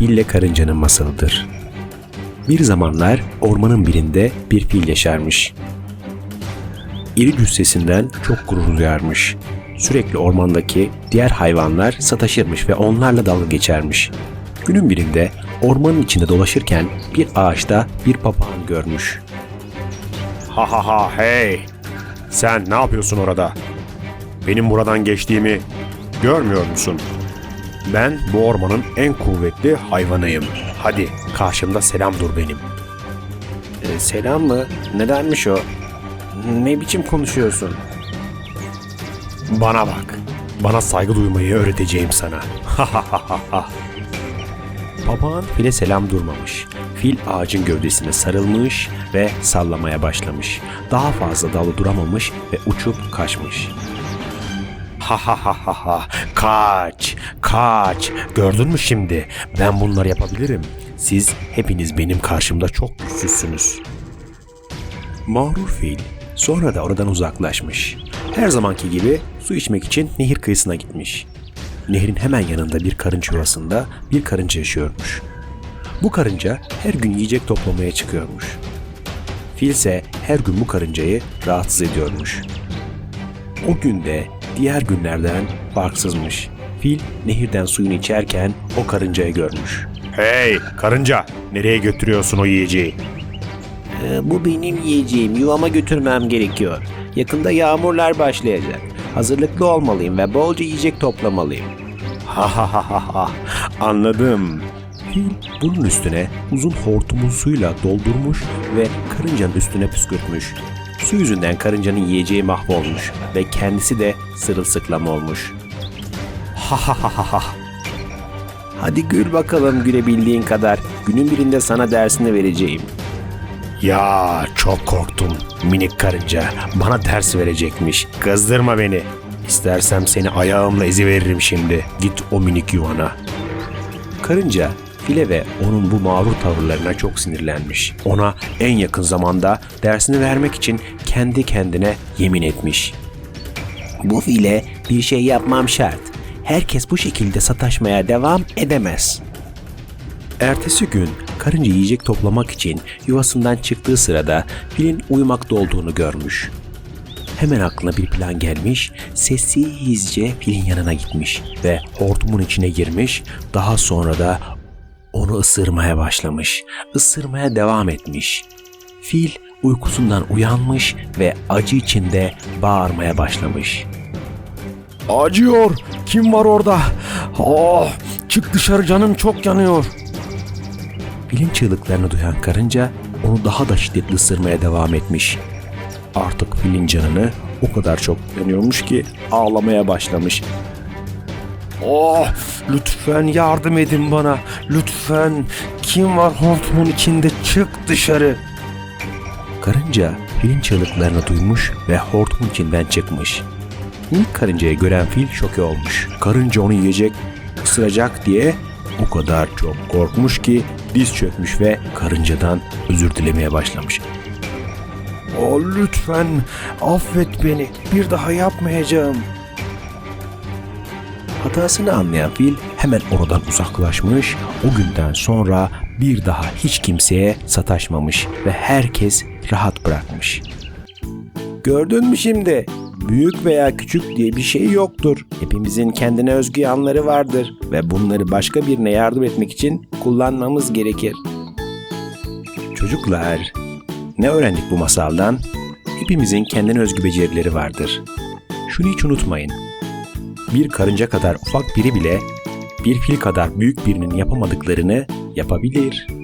Fille Karınca'nın masalıdır. Bir zamanlar ormanın birinde bir fil yaşarmış. İri cüssesinden çok gurur duyarmış. Sürekli ormandaki diğer hayvanlar sataşırmış ve onlarla dalga geçermiş. Günün birinde ormanın içinde dolaşırken bir ağaçta bir papağan görmüş. Ha ha ha hey! Sen ne yapıyorsun orada? Benim buradan geçtiğimi görmüyor musun? Ben bu ormanın en kuvvetli hayvanıyım. Hadi karşımda selam dur benim. "E, selam mı? Nedenmiş o? Ne biçim konuşuyorsun? Bana bak. Bana saygı duymayı öğreteceğim sana. Papağan file selam durmamış. Fil ağacın gövdesine sarılmış ve sallamaya başlamış. Daha fazla dalı duramamış ve uçup kaçmış. Ha ha ha ha ha. Kaç, kaç. Gördün mü şimdi? Ben bunları yapabilirim. Siz hepiniz benim karşımda çok güçsüzsünüz. Mağrur fil sonra da oradan uzaklaşmış. Her zamanki gibi su içmek için nehir kıyısına gitmiş. Nehrin hemen yanında bir karınca yuvasında bir karınca yaşıyormuş. Bu karınca her gün yiyecek toplamaya çıkıyormuş. Fil ise her gün bu karıncayı rahatsız ediyormuş. O gün de diğer günlerden farksızmış. Fil nehirden suyunu içerken o karıncayı görmüş. Hey karınca, nereye götürüyorsun o yiyeceği? Ee, Bu benim yiyeceğim. Yuvama götürmem gerekiyor. Yakında yağmurlar başlayacak. Hazırlıklı olmalıyım ve bolca yiyecek toplamalıyım. Ha ha ha ha ha. Anladım. Fil bunun üstüne uzun hortumun suyla doldurmuş ve karıncanın üstüne püskürtmüş. Su yüzünden karıncanın yiyeceği mahvolmuş ve kendisi de sırılsıklam olmuş. Ha ha ha ha ha. Hadi gül bakalım gülebildiğin kadar. Günün birinde sana dersini vereceğim. Ya çok korktum. Minik karınca bana ders verecekmiş. Kızdırma beni. İstersem seni ayağımla eziveririm şimdi. Git o minik yuvana. Karınca file ve onun bu mağrur tavırlarına çok sinirlenmiş. Ona en yakın zamanda dersini vermek için kendi kendine yemin etmiş. Bu file bir şey yapmam şart. Herkes bu şekilde sataşmaya devam edemez. Ertesi gün karınca yiyecek toplamak için yuvasından çıktığı sırada filin uyumakta olduğunu görmüş. Hemen aklına bir plan gelmiş, sessizce filin yanına gitmiş ve hortumun içine girmiş, daha sonra da onu ısırmaya başlamış, ısırmaya devam etmiş. Fil uykusundan uyanmış ve acı içinde bağırmaya başlamış. Acıyor. Kim var orada? Oh, çık dışarı canım çok yanıyor. Filin çığlıklarını duyan karınca onu daha da şiddetli ısırmaya devam etmiş. Artık filin canını o kadar çok yanıyormuş ki ağlamaya başlamış. Oh, lütfen yardım edin bana. Lütfen. Kim var hortumun içinde? Çık dışarı. Karınca filin çığlıklarını duymuş ve hortumun içinden çıkmış. İlk karıncayı gören fil şoke olmuş. Karınca onu yiyecek, ısıracak diye o kadar çok korkmuş ki diz çökmüş ve karıncadan özür dilemeye başlamış. Oh, lütfen affet beni. Bir daha yapmayacağım. Hatasını anlayan fil hemen oradan uzaklaşmış. O günden sonra bir daha hiç kimseye sataşmamış ve herkes rahat bırakmış. Gördün mü şimdi? Büyük veya küçük diye bir şey yoktur. Hepimizin kendine özgü yanları vardır ve bunları başka birine yardım etmek için kullanmamız gerekir. Çocuklar, ne öğrendik bu masaldan? Hepimizin kendine özgü becerileri vardır. Şunu hiç unutmayın bir karınca kadar ufak biri bile bir fil kadar büyük birinin yapamadıklarını yapabilir.